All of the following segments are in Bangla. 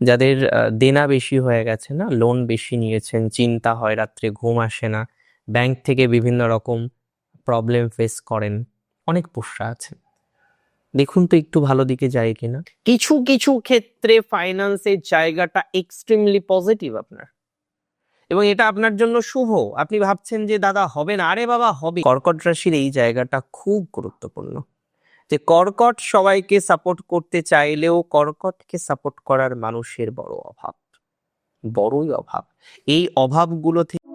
যাদের দেনা বেশি হয়ে গেছে না লোন বেশি নিয়েছেন, চিন্তা হয় রাত্রে ঘুম আসে না ব্যাংক থেকে বিভিন্ন রকম প্রবলেম ফেস করেন, অনেক পোষ্যা আছে দেখুন তো একটু ভালো দিকে যায় কিনা। কিছু কিছু ক্ষেত্রে ফাইন্যান্সের জায়গাটা এক্সট্রিমলি পজিটিভ আপনার। এবং এটা আপনার জন্য শুভ। আপনি ভাবছেন যে, দাদা, হবে না। আরে বাবা, হবে। কর্কট রাশির এই জায়গাটা খুব গুরুত্বপূর্ণ। যে কর্কট সবাইকে সাপোর্ট করতে চাইলেও কর্কটকে সাপোর্ট করার মানুষের বড় অভাব। বড়ই অভাব। এই অভাবগুলো থেকে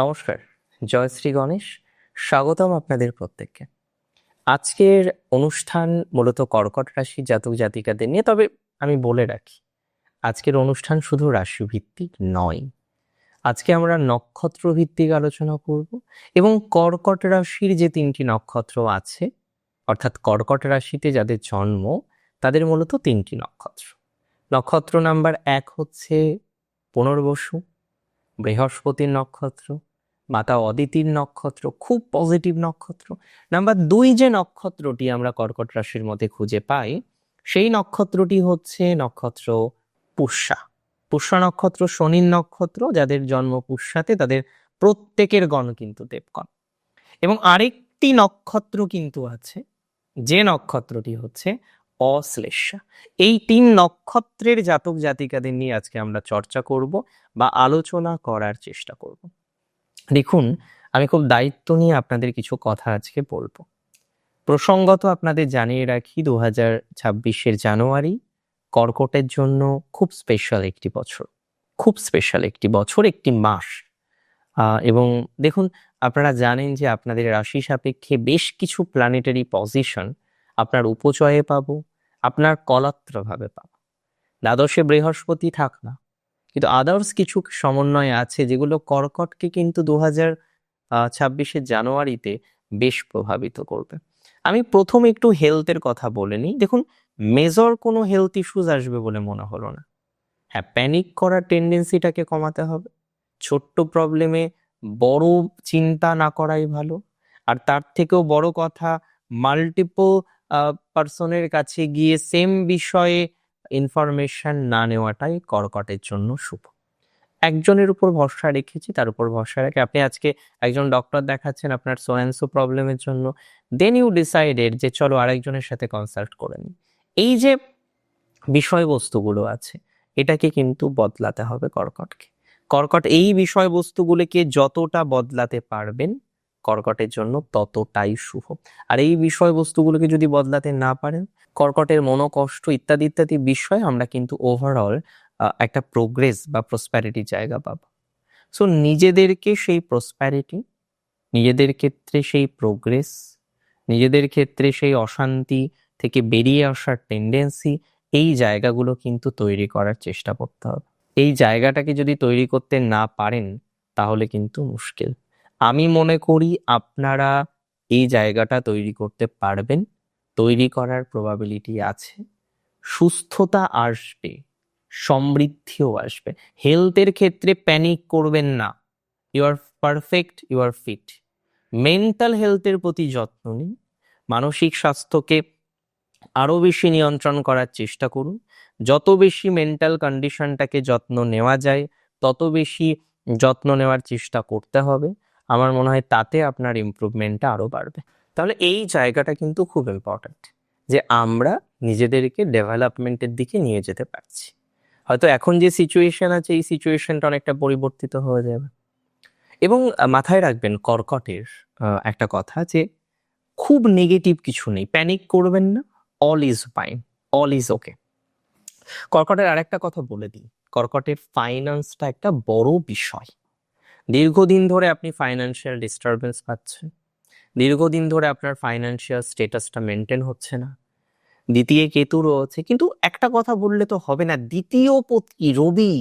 নমস্কার। জয় শ্রী গণেশ। স্বাগতম আপনাদের প্রত্যেককে। আজকের অনুষ্ঠান মূলত কর্কট রাশি জাতক জাতিকাদের নিয়ে, তবে আমি বলে রাখি, আজকের অনুষ্ঠান শুধু রাশি ভিত্তিক নয়। আজকে আমরা নক্ষত্র ভিত্তিক আলোচনা করব এবং কর্কট রাশির যে তিনটি নক্ষত্র আছে, অর্থাৎ কর্কট রাশিতে যাদের জন্ম, তাদের মূলত তিনটি নক্ষত্র। নক্ষত্র নাম্বার এক হচ্ছে পুনর্বসু, বৃহস্পতির নক্ষত্র মাতা অদিতির নক্ষত্র, খুব পজিটিভ নক্ষত্র। নাম্বার দুই যে নক্ষত্রটি আমরা কর্কট রাশির মধ্যে খুঁজে পাই, সেই নক্ষত্রটি হচ্ছে নক্ষত্র পুষ্যা। পুষ্যা নক্ষত্র শনির নক্ষত্র, যাদের জন্ম পুষ্যাতে তাদের প্রত্যেকের গণ কিন্তু দেবগণ। এবং আরেকটি নক্ষত্র কিন্তু আছে, যে নক্ষত্রটি হচ্ছে অশ্লেষা এই তিন নক্ষত্রের জাতক জাতিকাদের নিয়ে আজকে আমরা চর্চা করব বা আলোচনা করার চেষ্টা করব। দেখুন, আমি খুব দায়িত্ব নিয়ে আপনাদের কিছু কথা আজকে বলব। প্রসঙ্গত আপনাদের জানিয়ে রাখি দু হাজার ছাব্বিশের জানুয়ারি কর্কটের জন্য খুব স্পেশাল একটি বছর। খুব স্পেশাল একটি বছর, একটি মাস। এবং দেখুন, আপনারা জানেন যে আপনাদের রাশি সাপেক্ষে বেশ কিছু প্ল্যানেটারি পজিশন আপনার উপচয়ে পাবো, আপনার কলাত্রভাবে পাবো। দ্বাদশে বৃহস্পতি থাক না। কিন্তু আদার্স কিছু সমন্বয় আছে যেগুলো কর্কটকে কিন্তু দু হাজার ছাব্বিশের জানুয়ারিতে বেশ প্রভাবিত করবে। আমি প্রথম একটু হেলথের কথা বলে নিই। দেখুন মেজর কোনো হেলথ ইস্যুজ আসবে বলে মনে হলো না। হ্যাঁ প্যানিক করার টেন্ডেন্সিটাকে কমাতে হবে। ছোট্ট প্রবলেমে বড় চিন্তা না করাই ভালো। আর তার থেকেও বড় কথা মাল্টিপল পার্সনের কাছে গিয়ে সেম বিষয়ে ইনফরমেশন না নেওয়াটাই কর্কটের জন্য শুভ। একজনের উপর ভরসা রেখেছি, তার উপর ভরসা রেখে আপনি আজকে একজন ডক্টর দেখাচ্ছেন আপনার সোয়ানসো প্রবলেমের জন্য দেন ইউ ডিসাইডেড যে চলো আরেকজনের সাথে কনসাল্ট করে নিই। এই যে বিষয়বস্তুগুলো আছে, এটাকে কিন্তু বদলাতে হবে কর্কটকে। কর্কট এই বিষয়বস্তুগুলোকে যতটা বদলাতে পারবেন কর্কটের জন্য ততটাই শুভ। আর এই বিষয়বস্তুগুলোকে যদি বদলাতে না পারেন, কর্কটের মনোকষ্ট ইত্যাদি ইত্যাদি বিষয়ে আমরা কিন্তু ওভারঅল একটা প্রোগ্রেস বা প্রসপ্যারিটির জায়গা পাবো। সো নিজেদেরকে সেই প্রসপ্যারিটি নিজেদের ক্ষেত্রে সেই প্রোগ্রেস নিজেদের ক্ষেত্রে সেই অশান্তি থেকে বেরিয়ে আসার টেন্ডেন্সি এই জায়গাগুলো কিন্তু তৈরি করার চেষ্টা করতে হবে। এই জায়গাটাকে যদি তৈরি করতে না পারেন, তাহলে কিন্তু মুশকিল। আমি মনে করি আপনারা এই জায়গাটা তৈরি করতে পারবেন। তৈরি করার প্রবাবিলিটি আছে। সুস্থতা আসবে, সমৃদ্ধিও আসবে। হেলথের ক্ষেত্রে প্যানিক করবেন না। You are perfect you are fit mental হেলথের প্রতি যত্ন নিন। মানসিক স্বাস্থ্যকে আরও বেশি নিয়ন্ত্রণ করার চেষ্টা করুন। যত বেশি মেন্টাল কন্ডিশনটাকে যত্ন নেওয়া যায়, তত বেশি যত্ন নেওয়ার চেষ্টা করতে হবে। আমার মনে হয় তাতে আপনার ইমপ্রুভমেন্টটা আরও বাড়বে। তাহলে এই জায়গাটা কিন্তু খুব ইম্পর্ট্যান্ট যে আমরা নিজেদেরকে ডেভেলপমেন্টের দিকে নিয়ে যেতে পারছি। হয়তো এখন যে সিচুয়েশন আছে, এই সিচুয়েশনটা অনেকটা পরিবর্তিত হয়ে যাবে। এবং মাথায় রাখবেন, কর্কটের একটা কথা যে খুব নেগেটিভ কিছু নেই। প্যানিক করবেন না all is fine all is okay কর্কটের আরেকটা কথা বলে দিই। কর্কটের ফাইন্যান্সটা একটা বড় বিষয়। দীর্ঘদিন ধরে আপনি ফাইন্যান্সিয়াল ডিস্টারবেন্স পাচ্ছেন। দীর্ঘদিন ধরে আপনার ফাইন্যান্সিয়াল স্টেটাসটা মেনটেন হচ্ছে না। দ্বিতীয় কেতু রয়েছে, কিন্তু একটা কথা বললে তো হবে না, দ্বিতীয় পতি রবি?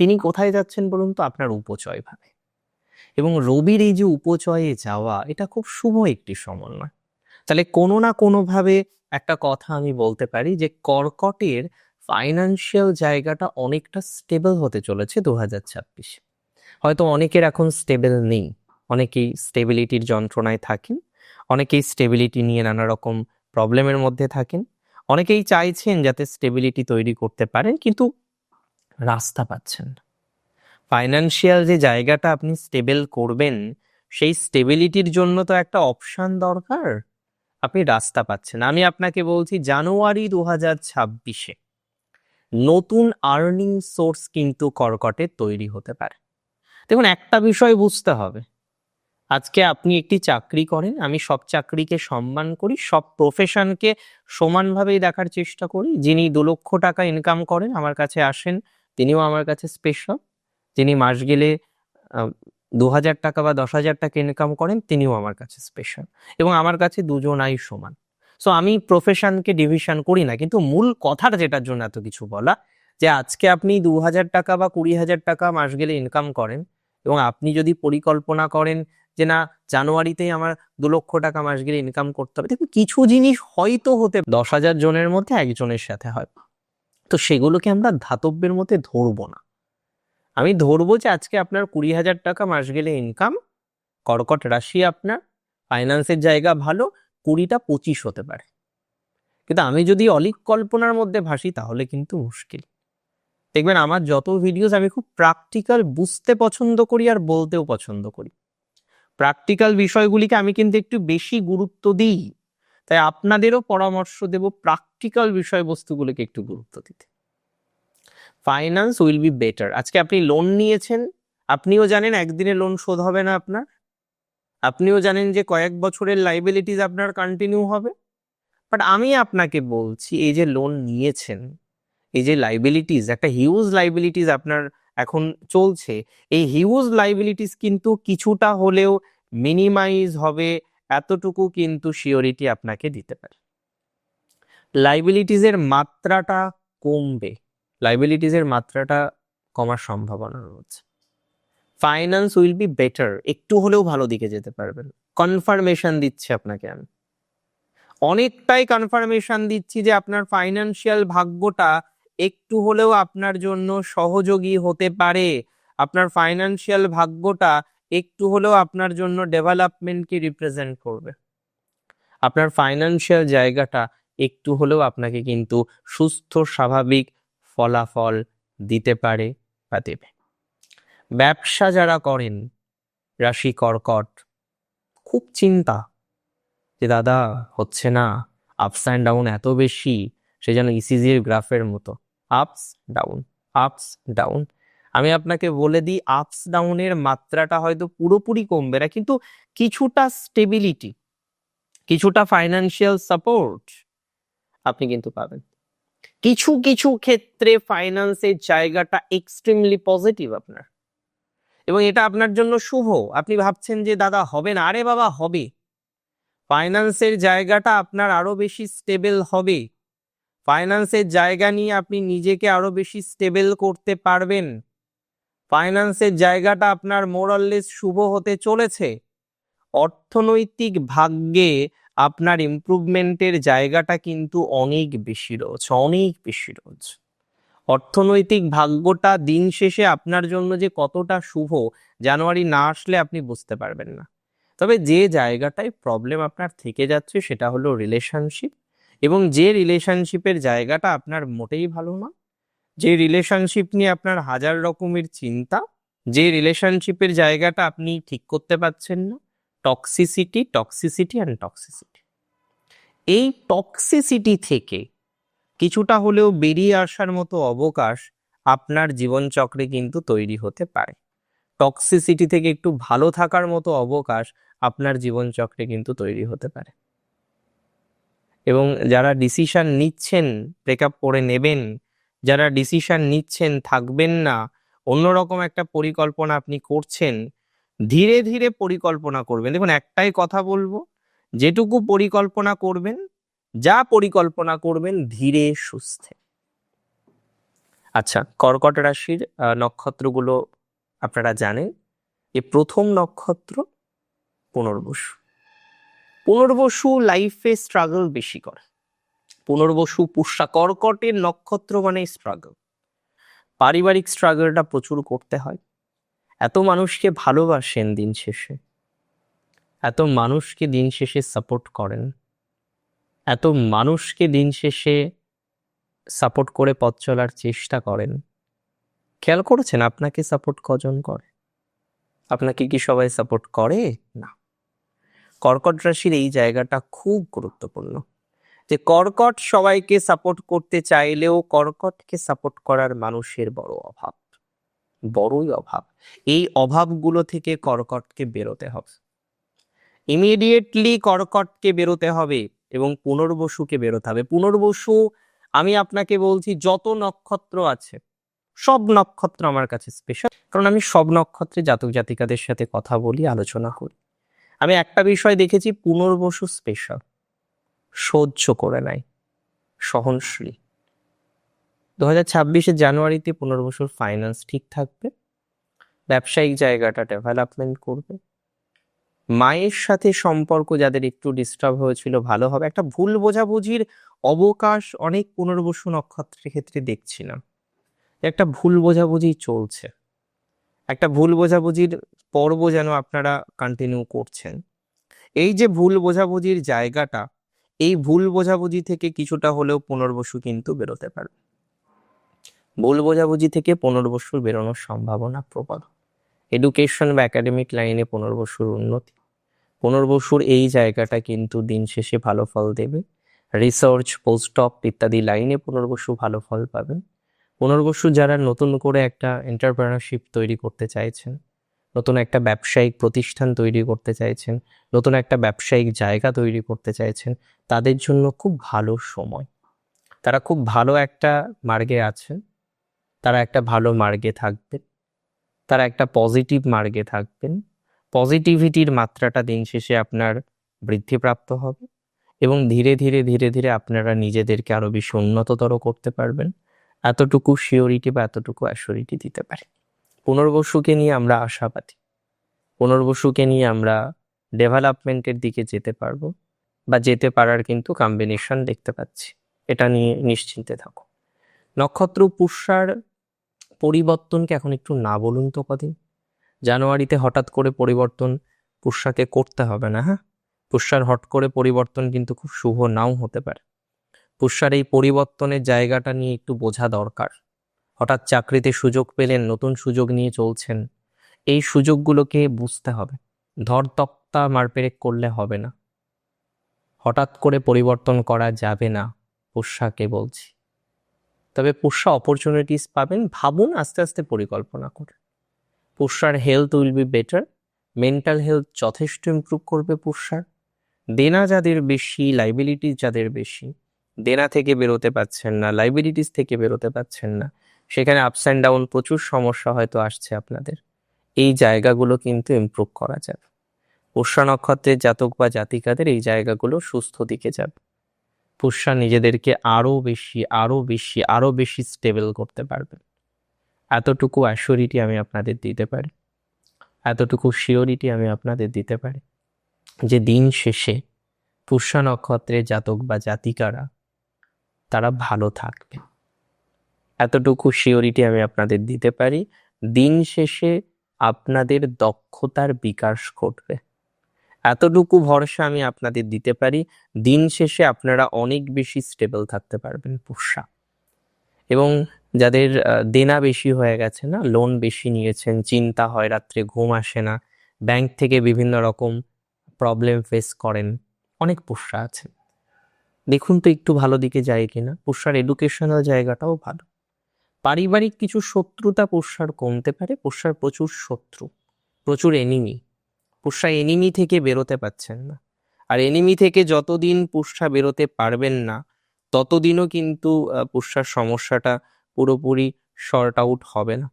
তিনি কোথায় যাচ্ছেন বলুন তো? আপনার উপচয় ভাবে। এবং রবির এই যে উপচয়ে যাওয়া, এটা খুব শুভ একটি সমন্বয় তাহলে কোনো না কোনোভাবে একটা কথা আমি বলতে পারি যে, কর্কটের ফাইন্যান্সিয়াল জায়গাটা অনেকটা স্টেবল হতে চলেছে দু হাজার ছাব্বিশে। হয়তো অনেকের এখন স্টেবল নেই। অনেকেই স্টেবিলিটির যন্ত্রণায় থাকেন। অনেকেই স্টেবিলিটি নিয়ে নানা রকম প্রবলেমের মধ্যে থাকেন। অনেকেই চাইছেন যাতে স্টেবিলিটি তৈরি করতে পারেন, কিন্তু রাস্তা পাচ্ছেন ফাইন্যান্সিয়াল যে জায়গাটা আপনি স্টেবল করবেন, সেই স্টেবিলিটির জন্য তো একটা অপশান দরকার। আপনি রাস্তা পাচ্ছেন। আমি আপনাকে বলছি, জানুয়ারি দু হাজার ছাব্বিশে নতুন আর্নিং সোর্স কিন্তু কর্কটে তৈরি হতে পারে। দেখুন, একটা বিষয় বুঝতে হবে। আজকে আপনি একটি চাকরি করেন, আমি সব চাকরিকে সম্মান করি, সব প্রফেশনকে সমানভাবেই দেখার চেষ্টা করি। যিনি দু লক্ষ টাকা ইনকাম করেন, আমার কাছে আসেন, তিনিও আমার কাছে স্পেশাল যিনি মাস গেলে দু হাজার টাকা বা দশ হাজার টাকা ইনকাম করেন, তিনিও আমার কাছে স্পেশাল এবং আমার কাছে দুজনাই সমান। সো আমি প্রফেশনকে ডিভিশন করি না, কিন্তু মূল কথার যেটার জন্য এত কিছু বলা, যে আজকে আপনি দু হাজার টাকা বা কুড়ি হাজার টাকা মাস গেলে ইনকাম করেন এবং আপনি যদি পরিকল্পনা করেন যে, না, জানুয়ারিতেই আমার দু লক্ষ টাকা মাস গেলে ইনকাম করতে হবে। দেখুন, কিছু জিনিস হয়তো হতে দশ হাজার জনের মধ্যে একজনের সাথে হয়। তো সেগুলোকে আমরা ধাতব্যের মধ্যে ধরবো না। আমি ধরবো যে, আজকে আপনার কুড়ি হাজার টাকা মাস গেলে ইনকাম কর্কট রাশি আপনার ফাইন্যান্সের জায়গা ভালো, কুড়িটা পঁচিশ হতে পারে। কিন্তু আমি যদি অলিক কল্পনার মধ্যে ভাসি, তাহলে কিন্তু মুশকিল। দেখবেন আমার যত ভিডিওস আমি খুব প্র্যাকটিক্যাল বুঝতে পছন্দ করি আর বলতেও পছন্দ করি। প্র্যাকটিক্যাল বিষয়গুলিকে আমি কিন্তু একটু বেশি গুরুত্ব দিই। তাই আপনাদেরও পরামর্শ দেব প্র্যাকটিক্যাল বিষয়বস্তুগুলোকে একটু গুরুত্ব দিতে। ফাইন্যান্স উইল বি বেটার আজকে আপনি লোন নিয়েছেন, আপনিও জানেন একদিনে লোন শোধ হবে না আপনার। আপনিও জানেন যে কয়েক বছরের লাইবিলিটিস আপনার কন্টিনিউ হবে। বাট আমি আপনাকে বলছি, এই যে লোন নিয়েছেন এই যে লাইবিলিটিস একটা হিউজ লাইবিলিটিস আপনার এখন চলছে, এই হিউজ লাইবিলিটিস কিন্তু কিছুটা হলেও মিনিমাইজ হবে, এতটুকু কিন্তু শিওরিটি আপনাকে দিতে পারে। লাইবিলিটিসের মাত্রাটা কমবে লাইবিলিটিসের মাত্রাটা কমার সম্ভাবনা রয়েছে। ফাইন্যান্স উইল বি বেটার একটু হলেও ভালো দিকে যেতে পারবেন। কনফার্মেশন দিচ্ছে আপনাকে আমি। অনেকটাই কনফার্মেশন দিচ্ছি যে আপনার ফাইন্যান্সিয়াল ভাগ্যটা একটু হলেও আপনার জন্য সহযোগী হতে পারে। আপনার ফাইন্যান্সিয়াল ভাগ্যটা একটু হলেও আপনার জন্য ডেভেলপমেন্টকে রিপ্রেজেন্ট করবে। আপনার ফাইন্যান্সিয়াল জায়গাটা একটু হলেও আপনাকে কিন্তু সুস্থ, স্বাভাবিক ফলাফল দিতে পারে বা দেবে। ব্যবসা যারা করেন, রাশি কর্কট, খুব চিন্তা যে, দাদা, হচ্ছে না আপস অ্যান্ড ডাউন এত বেশি, সে যেন ইসিজির গ্রাফের মতো। আপস ডাউন আপস ডাউন আমি আপনাকে বলে দিই আপস ডাউনের মাত্রাটা হয়তো পুরোপুরি কমবে না, কিন্তু কিছুটা স্টেবিলিটি কিছুটা ফাইন্যান্সিয়াল সাপোর্ট আপনি কিন্তু পাবেন। কিছু কিছু ক্ষেত্রে ফাইন্যান্সের জায়গাটা এক্সট্রিমলি পজিটিভ আপনার। এবং এটা আপনার জন্য শুভ। আপনি ভাবছেন যে, দাদা, হবে না। আরে বাবা, হবে। ফাইন্যান্সের জায়গাটা আপনার আরও বেশি স্টেবল হবে। ফাইন্যান্সের জায়গা নিয়ে আপনি নিজেকে আরও বেশি স্টেবল করতে পারবেন। ফাইন্যান্সের জায়গাটা আপনার মোরাললেস শুভ হতে চলেছে। অর্থনৈতিক ভাগ্যে আপনার ইমপ্রুভমেন্টের জায়গাটা কিন্তু অনেক বেশি রয়েছে, অনেক বেশি রয়েছে। অর্থনৈতিক ভাগ্যটা দিন শেষে আপনার জন্য যে কতটা শুভ, জানুয়ারি না আসলে আপনি বুঝতে পারবেন না। তবে যে জায়গাটায় প্রবলেম আপনার থেকে যাচ্ছে সেটা হলো রিলেশনশিপ এবং যে রিলেশনশিপের জায়গাটা আপনার মোটেই ভালো না, যে রিলেশনশিপ নিয়ে আপনার হাজার রকমের চিন্তা, যে রিলেশনশিপের জায়গাটা আপনি ঠিক করতে পারছেন না টক্সিসিটি টক্সিসিটি অ্যান্ড টক্সিসিটি এই টক্সিসিটি থেকে কিছুটা হলেও বেরিয়ে আসার মতো অবকাশ আপনার জীবনচক্রে কিন্তু তৈরি হতে পারে। টক্সিসিটি থেকে একটু ভালো থাকার মতো অবকাশ আপনার জীবনচক্রে কিন্তু তৈরি হতে পারে। এবং যারা ডিসিশন নিচ্ছেন ব্রেকআপ করে নেবেন, যারা ডিসিশন নিচ্ছেন, থাকবেন না, অন্যরকম একটা পরিকল্পনা আপনি করছেন, ধীরে ধীরে পরিকল্পনা করবেন। দেখুন, একটাই কথা বলব, যেটুকু পরিকল্পনা করবেন, যা পরিকল্পনা করবেন, ধীরে, সুস্থে। আচ্ছা কর্কট রাশির নক্ষত্রগুলো আপনারা জানেন যে প্রথম নক্ষত্র পুনর্বসু। পুনর্বসু লাইফে স্ট্রাগল বেশি করে। পুনর্বসু পুষ্যা কর্কটের নক্ষত্র মানে স্ট্রাগল পারিবারিক স্ট্রাগলটা প্রচুর করতে হয়। এত মানুষকে ভালোবাসেন দিন শেষে। এত মানুষকে দিন শেষে সাপোর্ট করেন। এত মানুষকে দিন শেষে সাপোর্ট করে পথ চলার চেষ্টা করেন। খেয়াল করেছেন আপনাকে সাপোর্ট কজন করে? আপনাকে কি সবাই সাপোর্ট করে? না। কর্কট রাশির এই জায়গাটা খুব গুরুত্বপূর্ণ। যে কর্কট সবাইকে সাপোর্ট করতে চাইলেও কর্কটকে সাপোর্ট করার মানুষের বড় অভাব। বড়ই অভাব। এই অভাবগুলো থেকে কর্কটকে বেরোতে হবে। ইমিডিয়েটলি কর্কটকে বেরোতে হবে এবং পুনর্বসুকে বেরোতে হবে। পুনর্বসু, আমি আপনাকে বলছি, যত নক্ষত্র আছে, সব নক্ষত্র আমার কাছে স্পেশাল কারণ আমি সব নক্ষত্রে জাতক জাতিকাদের সাথে কথা বলি, আলোচনা করি। আমি একটা বিষয় দেখেছি, পুনর্বসু স্পেশাল সহ্য করে নেয় সহনশীল। দু হাজার ছাব্বিশে জানুয়ারিতে পুনর্বসুর ফাইন্যান্স ঠিক থাকবে। ব্যবসায়িক জায়গাটা ডেভেলপমেন্ট করবে। মায়ের সাথে সম্পর্ক যাদের একটু ডিস্টার্ব হয়েছিল, ভালো হবে। একটা ভুল বোঝাবুঝির অবকাশ অনেক পুনর্বসু নক্ষত্রের ক্ষেত্রে দেখছিলাম। একটা ভুল বোঝাবুঝি চলছে। একটা ভুল বোঝাবুঝির পর্ব যেন আপনারা কন্টিনিউ করছেন। এই যে ভুল বোঝাবুঝির জায়গাটা, এই ভুল বোঝাবুঝি থেকে কিছুটা হলেও পুনর্বসু কিন্তু বেরোতে পারবে ভুল বোঝাবুঝি থেকে পুনর্বসুর বেরোনোর সম্ভাবনা প্রবল। এডুকেশন বা একাডেমিক লাইনে পুনর্বসুর উন্নতি। পুনর্বসুর এই জায়গাটা কিন্তু দিন শেষে ভালো ফল দেবে। রিসার্চ পোস্টঅপ ইত্যাদি লাইনে পুনর্বসু ভালো ফল পাবেন। পুনর্বসু যারা নতুন করে একটা এন্টারপ্রেনারশিপ তৈরি করতে চাইছেন, নতুন একটা ব্যবসায়িক প্রতিষ্ঠান তৈরি করতে চাইছেন, নতুন একটা ব্যবসায়িক জায়গা তৈরি করতে চাইছেন, তাদের জন্য খুব ভালো সময়। তারা খুব ভালো একটা মার্গে আছেন, তারা একটা ভালো মার্গে থাকবেন, তারা একটা পজিটিভ মার্গে থাকবেন। পজিটিভিটির মাত্রাটা দিন শেষে আপনার বৃদ্ধিপ্রাপ্ত হবে এবং ধীরে ধীরে ধীরে ধীরে আপনারা নিজেদেরকে আরও বেশি উন্নততর করতে পারবেন। এতটুকু শিওরিটি বা এতটুকু অ্যাসিওরিটি দিতে পারে। পুনর্বসুকে নিয়ে আমরা আশাবাদী। পুনর্বসুকে নিয়ে আমরা ডেভেলপমেন্টের দিকে যেতে পারব বা যেতে পারার কিন্তু কম্বিনেশন দেখতে পাচ্ছি। এটা নিয়ে নিশ্চিন্তে থাকো। নক্ষত্র পুষ্যার পরিবর্তনকে এখন একটু না বলুন তো কদিন। জানুয়ারিতে হঠাৎ করে পরিবর্তন পুষ্যাকে করতে হবে না হ্যাঁ? পুষ্যার হট করে পরিবর্তন কিন্তু খুব শুভ নাও হতে পারে। পুষ্যার এই পরিবর্তনের জায়গাটা নিয়ে একটু বোঝা দরকার। হঠাৎ চাকরিতে সুযোগ পেলেন, নতুন সুযোগ নিয়ে চলছেন। এই সুযোগগুলোকে বুঝতে হবে। ধর তক্তা মারপেরেক করলে হবে না। হঠাৎ করে পরিবর্তন করা যাবে না পুষ্যাকে বলছি। তবে পুষ্যা অপরচুনিটিস পাবেন, ভাবুন আস্তে আস্তে পরিকল্পনা করে। পুষ্যার health will be better mental health যথেষ্ট ইমপ্রুভ করবে পুষ্যার দেনা যাদের বেশি লাইবিলিটিস যাদের বেশি। দেনা থেকে বেরোতে পারছেন না লাইবিলিটিস থেকে বেরোতে পারছেন না। সেখানে আপস অ্যান্ড ডাউন প্রচুর সমস্যা হয়তো আসছে আপনাদের। এই জায়গাগুলো কিন্তু ইমপ্রুভ করা যাবে। পুষ্যা নক্ষত্রের জাতক বা জাতিকাদের এই জায়গাগুলো সুস্থ দিকে যাবে। পুষ্যা নিজেদেরকে আরও বেশি আরও বেশি আরও বেশি স্টেবল করতে পারবে এতটুকু অ্যাসিওরিটি আমি আপনাদের দিতে পারি। এতটুকু শিওরিটি আমি আপনাদের দিতে পারি। যে দিন শেষে পুষ্যা নক্ষত্রের জাতক বা জাতিকারা তারা ভালো থাকবে। এতটুকু শিওরিটি আমি আপনাদের দিতে পারি। দিন শেষে আপনাদের দক্ষতার বিকাশ ঘটবে। এতটুকু ভরসা আমি আপনাদের দিতে পারি। দিন শেষে আপনারা অনেক বেশি স্টেবল থাকতে পারবেন পুষ্যা এবং যাদের দেনা বেশি হয়ে গেছে না লোন বেশি নিয়েছেন, চিন্তা হয় রাত্রে ঘুম আসে না ব্যাংক থেকে বিভিন্ন রকম প্রবলেম ফেস করেন, অনেক পুষ্যা আছে দেখুন তো একটু ভালো দিকে যায় কিনা। পুষ্যার এডুকেশনাল জায়গাটাও ভালো। পারিবারিক কিছু শত্রুতা পুষ্যার কমতে পারে, পুষ্যার প্রচুর শত্রু, প্রচুর এনিমি পুষ্যা এনিমি থেকে বেরোতে পারছেন না। আর এনিমি থেকে যতদিন পুষ্যা বেরোতে পারবেন না, ততদিনও কিন্তু পুষ্যার সমস্যাটা পুরোপুরি শর্ট আউট হবে না।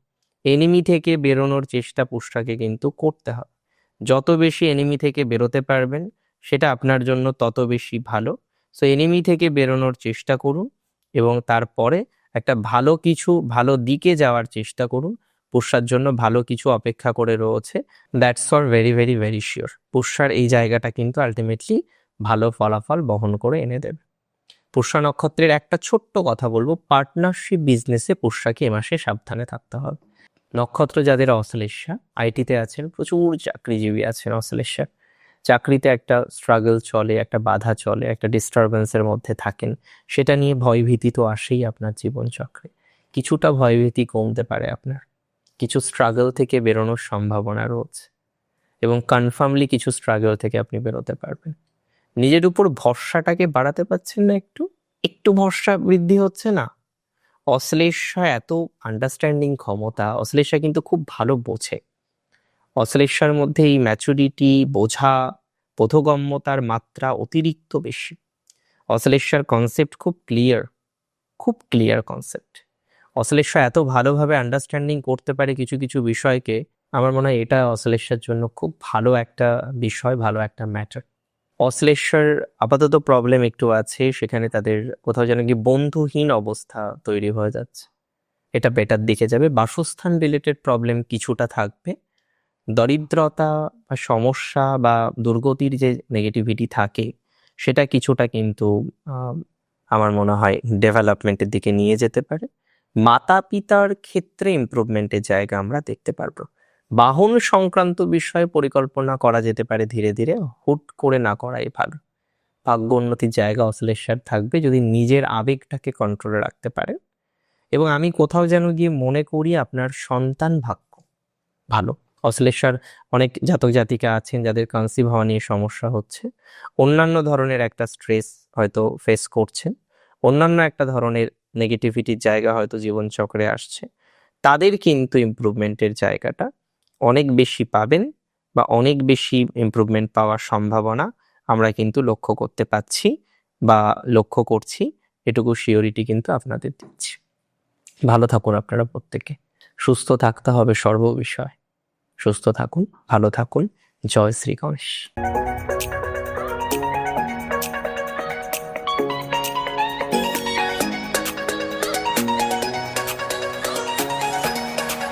এনিমি থেকে বেরোনোর চেষ্টা পুষ্যাকে কিন্তু করতে হবে। যত বেশি এনিমি থেকে বেরোতে পারবেন, সেটা আপনার জন্য তত বেশি ভালো। সো এনিমি থেকে বেরোনোর চেষ্টা করুন এবং তারপরে একটা ভালো কিছু, ভালো দিকে যাওয়ার চেষ্টা করুন। পুষ্যার জন্য ভালো কিছু অপেক্ষা করে রয়েছে। That's for very very very sure পুষ্যার এই জায়গাটা কিন্তু আলটিমেটলি ভালো ফলাফল বহন করে এনে দেবে। পুষ্যা নক্ষত্রের একটা ছোট্ট কথা বলব পার্টনারশিপ বিজনেসে পুষ্যাকে এ মাসে সাবধানে থাকতে হবে। নক্ষত্র যাদের অশ্লেষা আইটিতে আছেন, প্রচুর চাকরিজীবী আছেন অশ্লেষা চাকরিতে একটা স্ট্রাগল চলে, একটা বাধা চলে, একটা ডিস্টারবেন্সের মধ্যে থাকেন, সেটা নিয়ে ভয়ভীতি তো আসেই আপনার জীবনচক্রে। কিছুটা ভয়ভীতি কমতে পারে আপনার। কিছু স্ট্রাগল থেকে বেরোনোর সম্ভাবনা রয়েছে এবং কনফার্মলি কিছু স্ট্রাগল থেকে আপনি বেরোতে পারবেন। নিজের উপর ভরসাটাকে বাড়াতে পারছেন না একটু? একটু ভরসা বৃদ্ধি হচ্ছে না? অশ্লেষা এত আন্ডারস্ট্যান্ডিং ক্ষমতা, অশ্লেষা কিন্তু খুব ভালো বোঝে। অশ্লেষার মধ্যে এই ম্যাচুরিটি বোঝা, বোধগম্যতার মাত্রা অতিরিক্ত বেশি। অশ্লেষার কনসেপ্ট খুব ক্লিয়ার খুব ক্লিয়ার কনসেপ্ট অশ্লেষা এত ভালোভাবে আন্ডারস্ট্যান্ডিং করতে পারে কিছু কিছু বিষয়কে, আমার মনে হয় এটা অশ্লেষার জন্য খুব ভালো একটা বিষয়, ভালো একটা ম্যাটার অশ্লেষার আপাতত প্রবলেম একটু আছে, সেখানে তাদের কোথাও যেন কি বন্ধুহীন অবস্থা তৈরি হয়ে যাচ্ছে। এটা বেটার দিকে যাবে। বাসস্থান রিলেটেড প্রবলেম কিছুটা থাকবে। দরিদ্রতা বা সমস্যা বা দুর্গতির যে নেগেটিভিটি থাকে, সেটা কিছুটা কিন্তু আমার মনে হয় ডেভেলপমেন্টের দিকে নিয়ে যেতে পারে। মাতা পিতার ক্ষেত্রে ইমপ্রুভমেন্টের জায়গা আমরা দেখতে পারব। বাহন সংক্রান্ত বিষয়ে পরিকল্পনা করা যেতে পারে ধীরে ধীরে, হুট করে না করাই ভালো। ভাগ্য উন্নতির জায়গা অশ্লেষার থাকবে যদি নিজের আবেগটাকে কন্ট্রোলে রাখতে পারে এবং আমি কোথাও যেন গিয়ে মনে করি আপনার সন্তান ভাগ্য ভালো। অশ্লেষার অনেক জাতক জাতিকা আছেন যাদের কনসিভ হওয়া নিয়ে সমস্যা হচ্ছে। অন্যান্য ধরনের একটা স্ট্রেস হয়তো ফেস করছেন। অন্যান্য একটা ধরনের নেগেটিভিটির জায়গা হয়তো জীবনচক্রে আসছে। তাদের কিন্তু ইমপ্রুভমেন্টের জায়গাটা অনেক বেশি পাবেন বা অনেক বেশি ইমপ্রুভমেন্ট পাওয়ার সম্ভাবনা আমরা কিন্তু লক্ষ্য করতে পাচ্ছি বা লক্ষ্য করছি। এটুকু শিওরিটি কিন্তু আপনাদের দিচ্ছি। ভালো থাকুন আপনারা প্রত্যেকে। সুস্থ থাকতে হবে সর্ববিষয়। সুস্থ থাকুন ভালো থাকুন। জয় শ্রী গণেশ।